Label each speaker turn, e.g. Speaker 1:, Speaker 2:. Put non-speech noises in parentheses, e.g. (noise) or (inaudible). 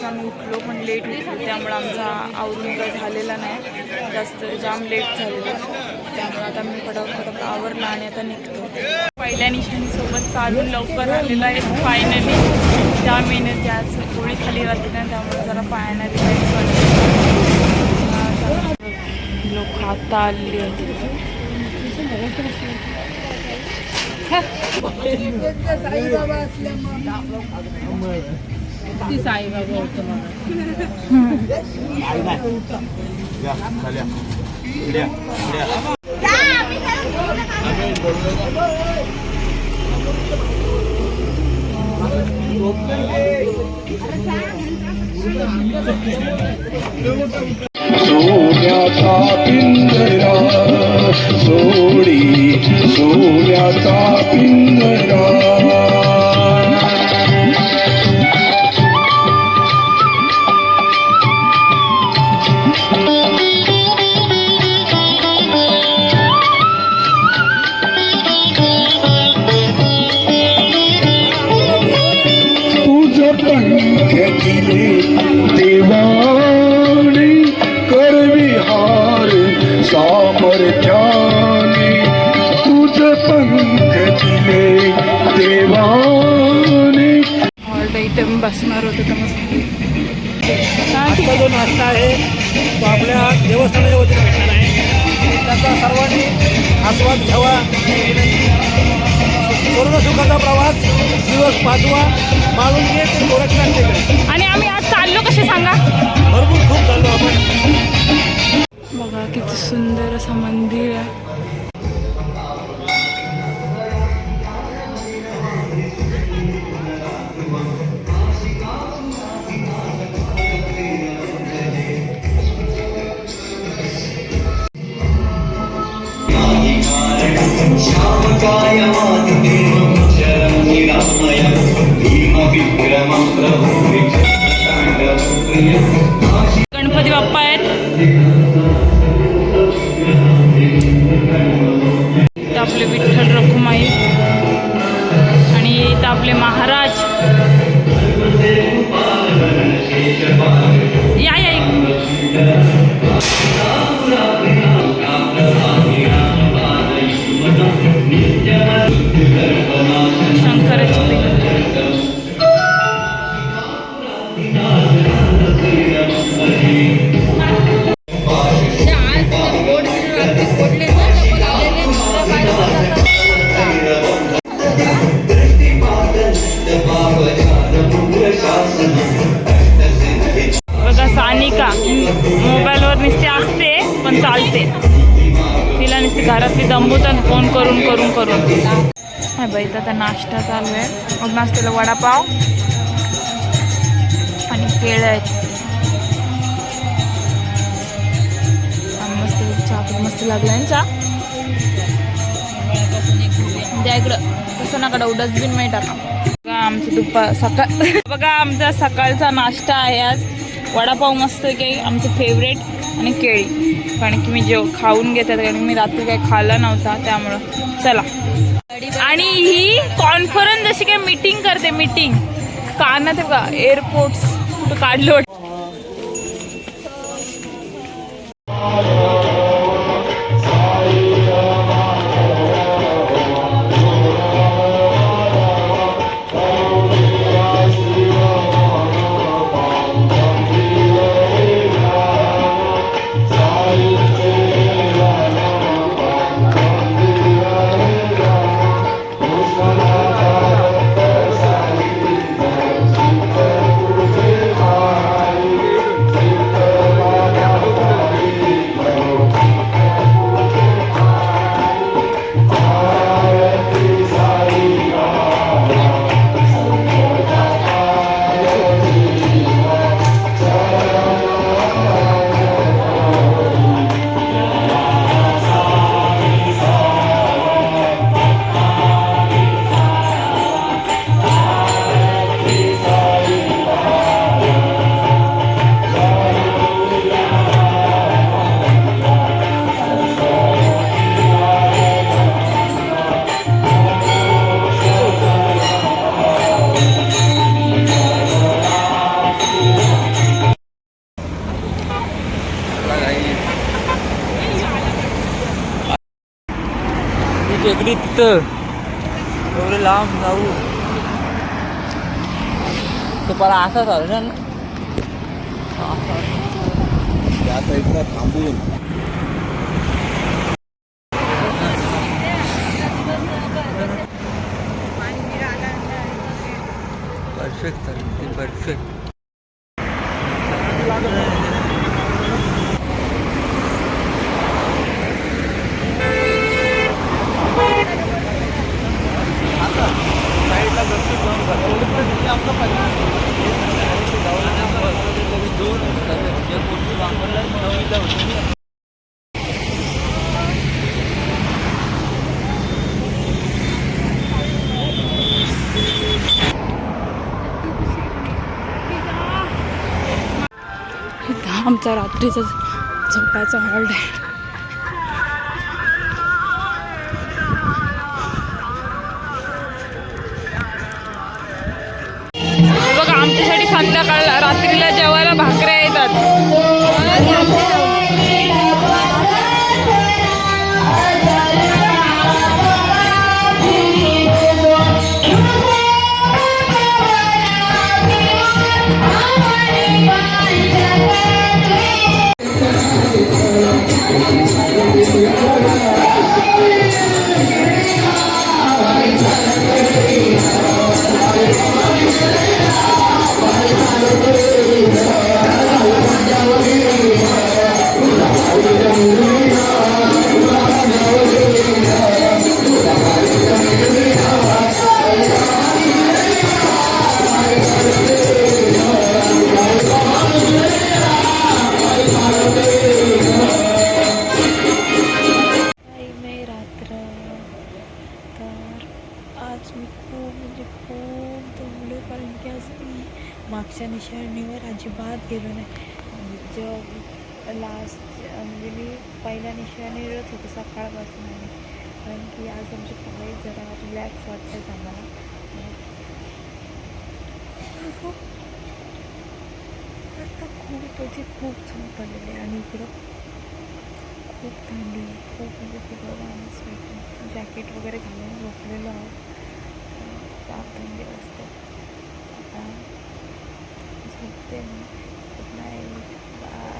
Speaker 1: आज आम्ही उठलो पण लेट उठलो त्यामुळे आमचा आवरून झालेला नाही. जास्त जाम लेट झालेला. त्यामुळे आता मी फटाफट फटक आवरला आणि आता निघतो. पहिल्या निशाणीसोबत चालून लवकर आलेला आहे फायनली त्या महिन्यात आज गोळी खाली राहते ना त्यामुळे जरा पायाला रिलॅक्स वाटते आले आता आलेली आहेत
Speaker 2: सोन्याचा पिंजरा सोडी सोन्याचा
Speaker 1: पिंगरा बसणार होते तर मस्त.
Speaker 3: आजचा जो नाश्ता आहे तो आपल्या देवस्थानाच्या वतीने भेटणार आहे. त्याचा सर्वांनी आस्वाद घ्यावा. ही विनंती स्वर्ग सुखाचा प्रवास दिवस पाचवा मालुंगे ते गोरखनाथ टेकडे.
Speaker 1: आणि आम्ही आज चाललो कसे सांगा?
Speaker 3: भरपूर खूप चाललो आपण.
Speaker 1: बघा किती सुंदर असं मंदिर आहे. गणपती बाप्पा आहेत. इथं आपले विठ्ठल रखुमाई आणि इथं आपले महाराज. इथं आता नाश्ता चालू आहे. मग नाश्त्याला वडापाव आणि केळं आहेत. मस्त चहा मस्त लागला आहे चहा. इकडं. तसं नका डाऊ डस्टबिनमध्ये टाका. बघा आमचं दुपार सकाळ (laughs) बघा आमचा सकाळचा नाश्ता आहे आज. वडापाव मस्त काही. आमचं फेवरेट आणि केळी. कारण की मी जेव खाऊन घेतात. कारण मी रात्री काही खाल्ला नव्हता त्यामुळं. चला. आणि ही कॉन्फरन्स जशी काय मीटिंग करते मीटिंग कानात आहे बघा एअरपोर्ट कुठं काढलं
Speaker 4: तिथं एवढे लांब जाऊ. तो मला असाच ना.
Speaker 5: त्या साईडला थांबून.
Speaker 4: परफेक्ट चालेल परफेक्ट
Speaker 6: आमचा रात्रीचा झोपायचा हॉल्ट आहे हे बघा आमच्यासाठी संध्याकाळ रात्रीला जेवायला भाकऱ्या येतात.
Speaker 1: आज मी खूप म्हणजे खूप दमलो कारण की आज मी मागच्या निशाणीवर अजिबात गेलो नाही. म्हणजे जेव्हा लास्ट म्हणजे मी पहिल्या निशाणीवरच होते सकाळपासून आणि कारण की आज आमचे पाय जरा रिलॅक्स वाटतात आम्हाला. आता खूप म्हणजे खूप छान आलेली आहे आणि इकडं खूप थंडी आहे. खूप म्हणजे खूप आम्ही स्वेटर जॅकेट वगैरे घालून झोपलेलो आहोत. तर जाम दिवस ते. आता झोपते मी. Good night bye